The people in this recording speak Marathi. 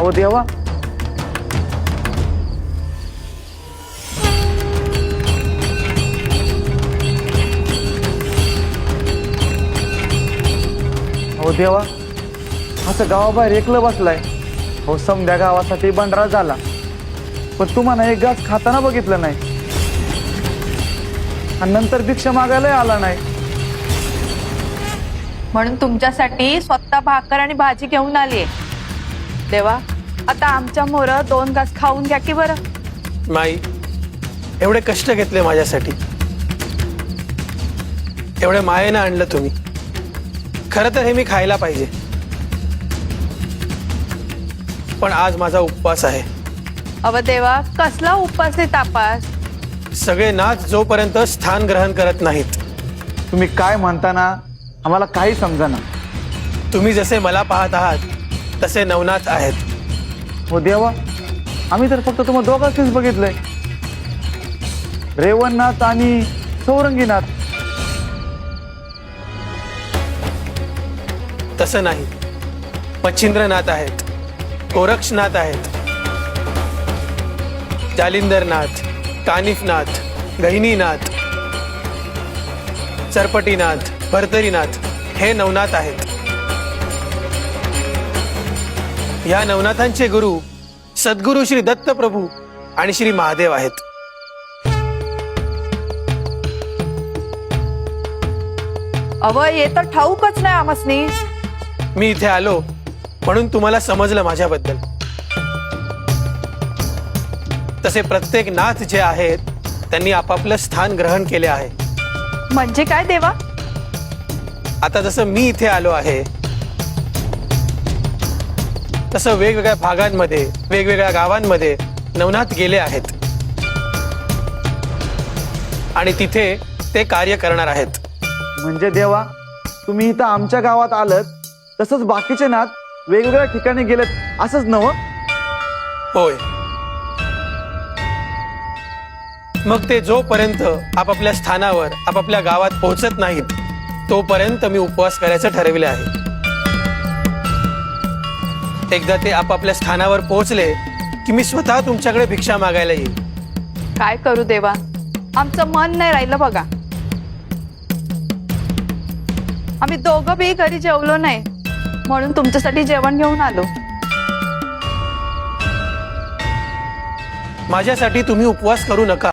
हो देवा. हो देवा. असं गावाबाहेर एकलं बसलाय. हो समध्या गावासाठी बंडरा झाला. पण तुम्हाला एक घास खाताना बघितलं नाही. आणि नंतर भिक्षा मागायला आला नाही. म्हणून तुमच्यासाठी स्वतः भाकर आणि भाजी घेऊन आली देवा आता आमच्या मोर दोन घास खाऊन घ्या की बरं. माई एवढे कष्ट घेतले माझ्यासाठी. एवढे मायेनं आणलं तुम्ही. खरं तर हे मी खायला पाहिजे. पण आज माझा उपवास आहे. अव देवा कसला उपास तापास? सगळे नाच जोपर्यंत स्थान ग्रहण करत नाहीत. तुम्ही काय म्हणताना आम्हाला काही समजाना तुम्ही जसे मला पाहत आहात तसे नवनाथ आहेत. हो देवा. आम्ही तर फक्त तुम्हाला दोघांनीच बघितलंय. रेवणनाथ आणि सौरंगीनाथ. तसं नाही. मच्छिंद्रनाथ आहेत. गोरक्षनाथ आहेत. जालिंदरनाथ कानिफनाथ गहिनीनाथ सरपटीनाथ भरतरीनाथ हे नवनाथ आहेत. या नवनाथांचे गुरु सद्गुरु श्री दत्त प्रभू आणि श्री महादेव आहेत. अव हे तर ठाऊकच नाही आमसनी मी इथे आलो म्हणून तुम्हाला समजलं माझ्याबद्दल. तसे प्रत्येक नाथ जे आहेत त्यांनी आपापलं स्थान ग्रहण केले आहे. म्हणजे काय देवा? आता जसं मी इथे आलो आहे तसं वेगवेगळ्या भागांमध्ये वेगवेगळ्या गावांमध्ये नवनाथ गेले आहेत. आणि तिथे ते कार्य करणार आहेत. म्हणजे देवा तुम्ही इथं आमच्या गावात आलत तसंच बाकीचे नाथ वेगवेगळ्या ठिकाणी गेलेत असंच नवं होय. मग ते जोपर्यंत आपापल्या स्थानावर आपापल्या गावात पोहोचत नाहीत तोपर्यंत मी उपवास करायचं ठरविले आहे. एकदा ते आपापल्या स्थानावर पोहोचले की मी स्वतः तुमच्याकडे भिक्षा मागायला येईल काय करू देवा? आमचं मन नाही राहिलं बघा. आम्ही दोघं बी घरी जेवलो नाही म्हणून तुमच्यासाठी जेवण घेऊन आलो. माझ्यासाठी तुम्ही उपवास करू नका.